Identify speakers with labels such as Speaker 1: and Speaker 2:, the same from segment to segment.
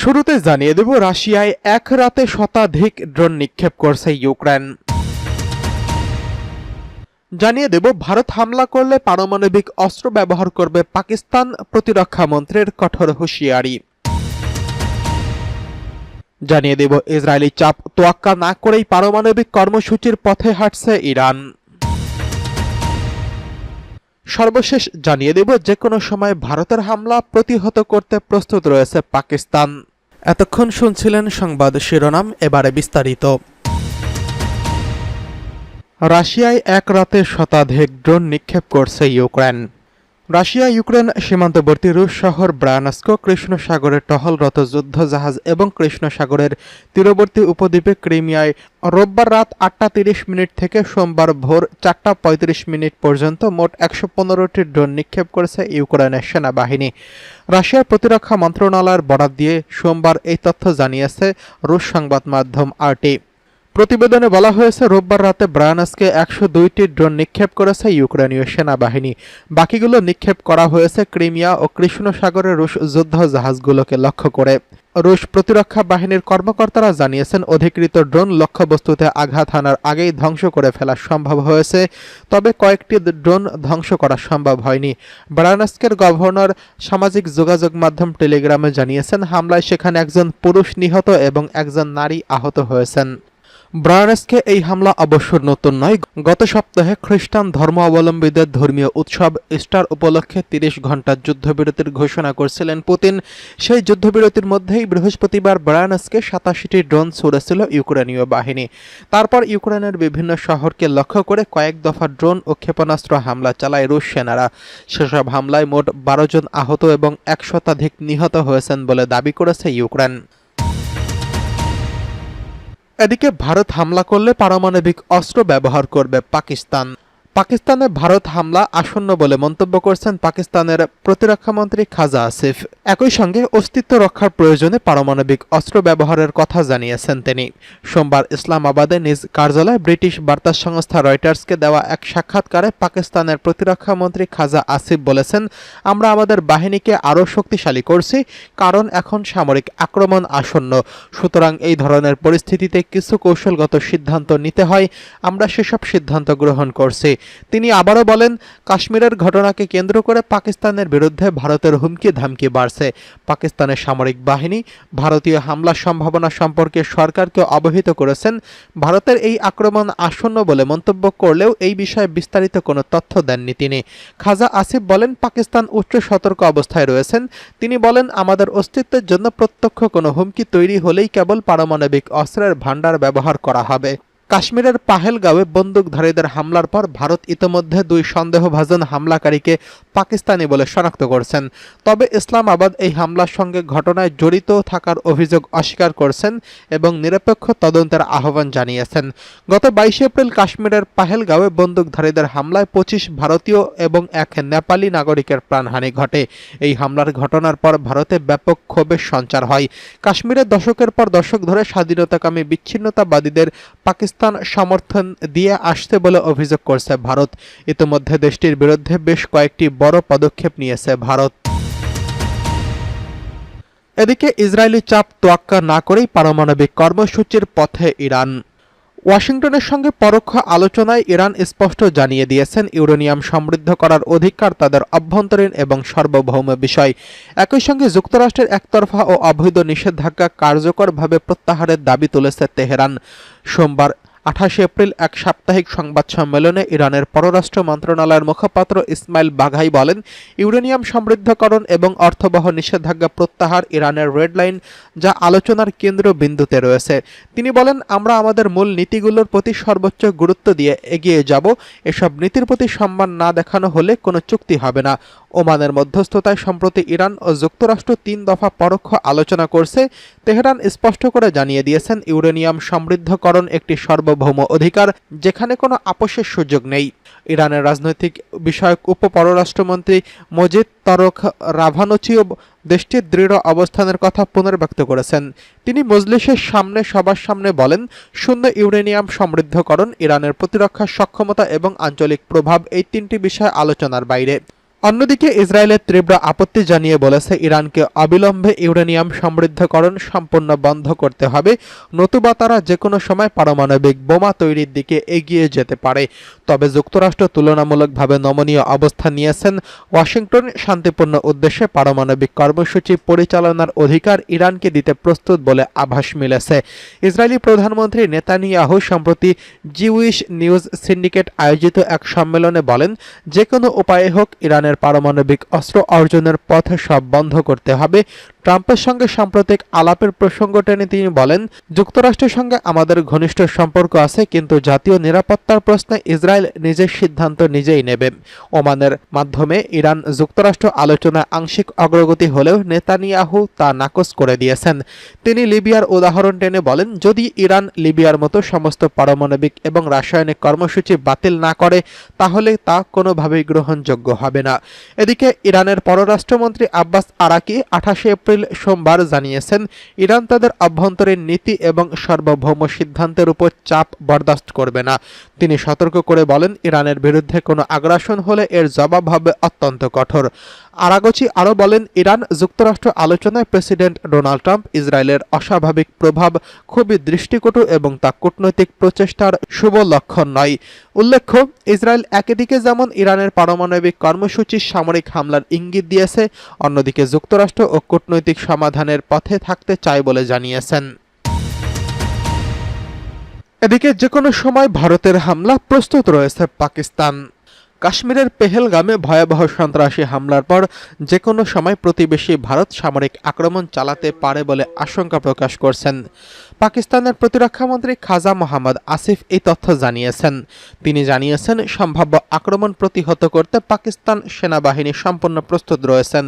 Speaker 1: শুরুতে জানিয়ে দেব, রাশিয়ায় এক রাতে শতাধিক ড্রোন নিক্ষেপ করছে ইউক্রেন। জানিয়ে দেব, ভারত হামলা করলে পারমাণবিক অস্ত্র ব্যবহার করবে পাকিস্তান প্রতিরক্ষা মন্ত্রীর কঠোর হুঁশিয়ারি। জানিয়ে দেব, ইসরায়েলি চাপ তোয়াক্কা না করেই পারমাণবিক কর্মসূচির পথে হাঁটছে ইরান। সর্বশেষ জানিয়ে দেব যে কোনো সময় ভারতের হামলা প্রতিহত করতে প্রস্তুত রয়েছে পাকিস্তান। এতক্ষণ শুনছিলেন সংবাদ শিরোনাম এবারে বিস্তারিত। রাশিয়ায় এক রাতে শতাধিক ড্রোন নিক্ষেপ করছে ইউক্রেন। রাশিয়া, ইউক্রেন সীমান্তবর্তী রুশ শহর ব্রায়ানস্কো কৃষ্ণ সাগরের টহলরত যুদ্ধ জাহাজ এবং কৃষ্ণ সাগরের তীরবর্তী উপদ্বীপে ক্রিমিয়ায় রোববার রাত আটটা তিরিশ মিনিট থেকে সোমবার ভোর চারটা পঁয়ত্রিশ মিনিট পর্যন্ত মোট একশো পনেরোটি ড্রোন নিক্ষেপ করেছে ইউক্রেনের সেনাবাহিনী। রাশিয়ার প্রতিরক্ষা মন্ত্রণালয়ের বরাত দিয়ে সোমবার এই তথ্য জানিয়েছে রুশ সংবাদ মাধ্যম আরটি। প্রতিবেদনে বলা হয়েছে, রোববার রাতে ব্রায়ানসকে একশো দুইটি ড্রোন নিক্ষেপ করেছে ইউক্রেনীয় সেনাবাহিনী। বাকিগুলো নিক্ষেপ করা হয়েছে ক্রিমিয়া ও কৃষ্ণ সাগরের রুশ যুদ্ধ জাহাজগুলোকে লক্ষ্য করে। রুশ প্রতিরক্ষা বাহিনীর কর্মকর্তারা জানিয়েছেন, অধিকৃত ড্রোন লক্ষ্যবস্তুতে আঘাত হানার আগেই ধ্বংস করে ফেলা সম্ভব হয়েছে, তবে কয়েকটি ড্রোন ধ্বংস করা সম্ভব হয়নি। ব্রায়ানস্কের গভর্নর সামাজিক যোগাযোগ মাধ্যম টেলিগ্রামে জানিয়েছেন, হামলায় সেখানে একজন পুরুষ নিহত এবং একজন নারী আহত হয়েছেন। ব্রায়ানসকে এই হামলা অবশ্য নতুন নয়। গত সপ্তাহে খ্রিস্টান ধর্মাবলম্বীদের ধর্মীয় উৎসব ইস্টার উপলক্ষে তিরিশ ঘণ্টার যুদ্ধবিরতির ঘোষণা করছিলেন পুতিন। সেই যুদ্ধবিরতির মধ্যেই বৃহস্পতিবার ব্রায়ানসকে সাতাশিটি ড্রোন ছুড়েছিল ইউক্রেনীয় বাহিনী। তারপর ইউক্রেনের বিভিন্ন শহরকে লক্ষ্য করে কয়েক দফা ড্রোন ও ক্ষেপণাস্ত্র হামলা চালায় রুশ সেনারা। সেসব হামলায় মোট বারো জন আহত এবং এক শতাধিক নিহত হয়েছেন বলে দাবি করেছে ইউক্রেন। এদিকে ভারত হামলা করলে পারমাণবিক অস্ত্র ব্যবহার করবে পাকিস্তান। পাকিস্তানে ভারত হামলা আসন্ন বলে মন্তব্য করছেন পাকিস্তানের প্রতিরক্ষামন্ত্রী খাজা আসিফ। একই সঙ্গে অস্তিত্ব রক্ষার প্রয়োজনে পারমাণবিক অস্ত্র ব্যবহারের কথা জানিয়েছেন তিনি। সোমবার ইসলামাবাদে নিজ কার্যালয়ে ব্রিটিশ বার্তা সংস্থা রয়টার্সকে দেওয়া এক সাক্ষাৎকারে পাকিস্তানের প্রতিরক্ষামন্ত্রী খাজা আসিফ বলেছেন, আমরা আমাদের বাহিনীকে আরও শক্তিশালী করছি, কারণ এখন সামরিক আক্রমণ আসন্ন। সুতরাং এই ধরনের পরিস্থিতিতে কিছু কৌশলগত সিদ্ধান্ত নিতে হয়, আমরা সেসব সিদ্ধান্ত গ্রহণ করছি। তিনি আবারও বলেন, কাশ্মীরের ঘটনাকে কেন্দ্র করে পাকিস্তানের বিরুদ্ধে ভারতের হুমকি ধামকি বাড়ছে। পাকিস্তানের সামরিক বাহিনী ভারতীয় হামলার সম্ভাবনা সম্পর্কে সরকারকে অবহিত করেছেন। ভারতের এই আক্রমণ আসন্ন বলে মন্তব্য করলেও এই বিষয়ে বিস্তারিত কোনো তথ্য দেননি তিনি। খাজা আসিফ বলেন, পাকিস্তান উচ্চ সতর্ক অবস্থায় রয়েছেন। তিনি বলেন, আমাদের অস্তিত্বের জন্য প্রত্যক্ষ কোনো হুমকি তৈরি হলেই কেবল পারমাণবিক অস্ত্রের ভাণ্ডার ব্যবহার করা হবে। কাশ্মীরের পাহেলগাঁওয়ে বন্দুকধারীদের হামলার পর ভারত ইতোমধ্যে দুই সন্দেহভাজন হামলাকারীকে পাকিস্তানি বলে শনাক্ত করছেন। তবে ইসলামাবাদ এই হামলার সঙ্গে ঘটনায় জড়িত থাকার অভিযোগ অস্বীকার করছেন এবং নিরপেক্ষ তদন্তের আহ্বান জানিয়েছেন। গত বাইশে এপ্রিল কাশ্মীরের পাহেলগাঁওয়ে বন্দুকধারীদের হামলায় পঁচিশ ভারতীয় এবং এক নেপালি নাগরিকের প্রাণহানি ঘটে। এই হামলার ঘটনার পর ভারতে ব্যাপক ক্ষোভের সঞ্চার হয়। কাশ্মীরের দশকের পর দশক ধরে স্বাধীনতাকামী বিচ্ছিন্নতাবাদীদের পাকিস্তান সমর্থন দিয়ে আসছে বলে অভিযোগ করছে ভারত। ইতিমধ্যে দেশটির বিরুদ্ধে বেশ কয়েকটি বড় পদক্ষেপ নিয়েছে ভারত। এদিকে ইসরায়েলি চাপ তোয়াক্কা না করেই পারমাণবিক কর্মসূচির পথে ইরান। ওয়াশিংটনের সঙ্গে পরোক্ষ আলোচনায় ইরান স্পষ্ট জানিয়ে দিয়েছেন, ইউরেনিয়াম সমৃদ্ধ করার অধিকার তাদের অভ্যন্তরীণ এবং সার্বভৌম বিষয়। একই সঙ্গে যুক্তরাষ্ট্রের একতরফা ও অবৈধ নিষেধাজ্ঞা কার্যকরভাবে প্রত্যাহারের দাবি তুলেছে তেহরান। সোমবার আঠাশে এপ্রিল এক সাপ্তাহিক সংবাদ সম্মেলনে ইরানের পররাষ্ট্র মন্ত্রণালয়ের মুখপাত্র ইসমাইল বাঘাই বলেন, ইউরেনিয়াম সমৃদ্ধকরণ এবং অর্থবহ নিষেধাজ্ঞা প্রত্যাহার ইরানের রেড লাইন যা আলোচনার কেন্দ্রবিন্দুতে রয়েছে। তিনি বলেন, আমরা আমাদের মূল নীতিগুলোর প্রতি সর্বোচ্চ গুরুত্ব দিয়ে এগিয়ে যাব। এসব নীতির প্রতি সম্মান না দেখানো হলে কোনো চুক্তি হবে না। ওমানের মধ্যস্থতায় সম্প্রতি ইরান ও যুক্তরাষ্ট্র তিন দফা পরোক্ষ আলোচনা করছে। তেহরান স্পষ্ট করে জানিয়ে দিয়েছেন, ইউরেনিয়াম সমৃদ্ধকরণ একটি সার্বভৌম অধিকার, যেখানে কোনো আপোষের সুযোগ নেই। ইরানের রাজনৈতিক বিষয়ক উপ পররাষ্ট্রমন্ত্রী মজিদ তরক রাভানচিও দেশটির দৃঢ় অবস্থানের কথা পুনর্ব্যক্ত করেছেন। তিনি মজলিসের সামনে, সবার সামনে বলেন, শূন্য ইউরেনিয়াম সমৃদ্ধকরণ, ইরানের প্রতিরক্ষা সক্ষমতা এবং আঞ্চলিক প্রভাব এই তিনটি বিষয় আলোচনার বাইরে। অন্যদিকে ইসরায়েলের তীব্র আপত্তি জানিয়ে বলেছে ইরানকে অবিলম্বে ইউরেনিয়াম সমৃদ্ধকরণ সম্পূর্ণ বন্ধ করতে হবে। নতুবা তারা যে কোনো সময় পারমাণবিক বোমা তৈরির দিকে এগিয়ে যেতে পারে। তবে যুক্তরাষ্ট্র তুলনামূলকভাবে নমনীয় অবস্থান নিয়েছেন ওয়াশিংটন। শান্তিপূর্ণ উদ্দেশ্যে পারমাণবিক কর্মসূচি পরিচালনার অধিকার ইরানকে দিতে প্রস্তুত বলে আভাস মিলেছে। ইসরায়েলি প্রধানমন্ত্রী নেতানিয়াহু সম্প্রতি জিউইশ নিউজ সিন্ডিকেট আয়োজিত এক সম্মেলনে বলেন যে কোনো উপায়ে হোক ইরানের পারমাণবিক অস্ত্র অর্জনের পথে সব বন্ধ করতে হবে। ট্রাম্পের সঙ্গে সাম্প্রতিক আলাপের প্রসঙ্গ টেনে তিনি বলেন, যুক্তরাষ্ট্রের সঙ্গে আমাদের ঘনিষ্ঠ সম্পর্ক আছে, কিন্তু জাতীয় নিরাপত্তার প্রশ্নে ইসরায়েল নিজের সিদ্ধান্ত নিজেই নেবে। ওমানের মাধ্যমে ইরান যুক্তরাষ্ট্র আলোচনায় আংশিক অগ্রগতি হলেও নেতানিয়াহু তা নাকচ করে দিয়েছেন। তিনি লিবিয়ার উদাহরণ টেনে বলেন, যদি ইরান লিবিয়ার মতো সমস্ত পারমাণবিক এবং রাসায়নিক কর্মসূচি বাতিল না করে, তাহলে তা কোনোভাবেই গ্রহণযোগ্য হবে না। এদিকে ইরানের পররাষ্ট্রমন্ত্রী আব্বাস আরাকি আঠাশে এপ্রিল সোমবার জানিয়েছেন, ইরান তাদের অভ্যন্তরীণ নীতি এবং সার্বভৌম সিদ্ধান্তের উপর চাপ বরদাস্ত করবে না। তিনি সতর্ক করে বলেন, ইরানের বিরুদ্ধে কোনো আগ্রাসন হলে এর জবাব হবে অত্যন্ত কঠোর। আরাগচি আরও বলেন, ইরান যুক্তরাষ্ট্র আলোচনায় প্রেসিডেন্ট ডোনাল্ড ট্রাম্প ইসরায়েলের অস্বাভাবিক প্রভাব খুবই দৃষ্টিকটু এবং তা কূটনৈতিক প্রচেষ্টার শুভ লক্ষণ নয়। উল্লেখ্য, ইসরায়েল একদিকে যেমন ইরানের পারমাণবিক কর্মসূচির সামরিক হামলার ইঙ্গিত দিয়েছে, অন্যদিকে যুক্তরাষ্ট্র ও কূটনৈতিক সমাধানের পথে থাকতে চায় বলে জানিয়েছেন। এদিকে যে কোনো সময় ভারতের হামলা প্রস্তুত রয়েছে পাকিস্তান। কাশ্মীরের পেহেলগামে ভয়াবহ সন্ত্রাসী হামলার পর যে কোনো সময় প্রতিবেশী ভারত সামরিক আক্রমণ চালাতে পারে বলে আশঙ্কা প্রকাশ করছেন। পাকিস্তানের প্রতিরক্ষামন্ত্রী খাজা মোহাম্মদ আসিফ এই তথ্য জানিয়েছেন। তিনি জানিয়েছেন, সম্ভাব্য আক্রমণ প্রতিহত করতে পাকিস্তান সেনাবাহিনী সম্পূর্ণ প্রস্তুত রয়েছেন।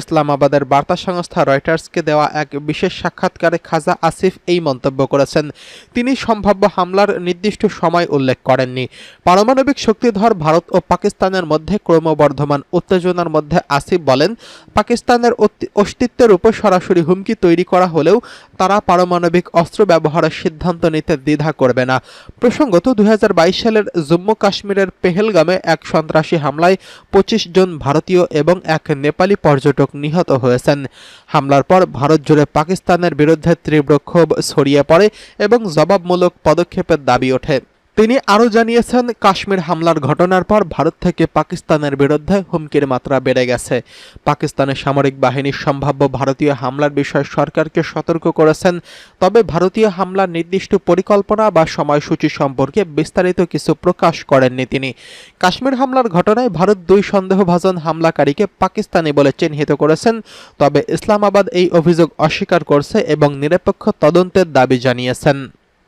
Speaker 1: ইসলামাবাদের বার্তা সংস্থা রয়টার্সকে দেওয়া এক বিশেষ সাক্ষাৎকারে খাজা আসিফ এই মন্তব্য করেছেন। তিনি সম্ভাব্য হামলার নির্দিষ্ট সময় উল্লেখ করেননি। পারমাণবিক শক্তিধর ভারত ও পাকিস্তানের মধ্যে ক্রমবর্ধমান উত্তেজনার মধ্যে আসিফ বলেন, পাকিস্তানের অস্তিত্বের উপর সরাসরি হুমকি তৈরি করা হলেও তারা পারমাণবিক অস্ত্র ব্যবহারের সিদ্ধান্ত নিতে দ্বিধা করবে না। প্রসঙ্গত, দুই সালের জম্মু কাশ্মীরের পেহেলগামে এক সন্ত্রাসী হামলায় পঁচিশ জন ভারতীয় এবং এক নেপালি পর্যটক নিহত হয়েছেন। হামলার পর ভারত জুড়ে পাকিস্তানের বিরুদ্ধে তীব্র ক্ষোভ ছড়িয়ে পড়ে এবং জবাবমূলক পদক্ষেপের দাবি ওঠে। তিনি আরও জানিয়েছেন, কাশ্মীর হামলার ঘটনার পর ভারত থেকে পাকিস্তানের বিরুদ্ধে হুমকির মাত্রা বেড়ে গেছে। পাকিস্তানের সামরিক বাহিনীর সম্ভাব্য ভারতীয় হামলার বিষয়ে সরকারকে সতর্ক করেছেন, তবে ভারতীয় হামলার নির্দিষ্ট পরিকল্পনা বা সময়সূচি সম্পর্কে বিস্তারিত কিছু প্রকাশ করেননি তিনি। কাশ্মীর হামলার ঘটনায় ভারত দুই সন্দেহভাজন হামলাকারীকে পাকিস্তানি বলে চিহ্নিত করেছেন, তবে ইসলামাবাদ এই অভিযোগ অস্বীকার করছে এবং নিরপেক্ষ তদন্তের দাবি জানিয়েছেন।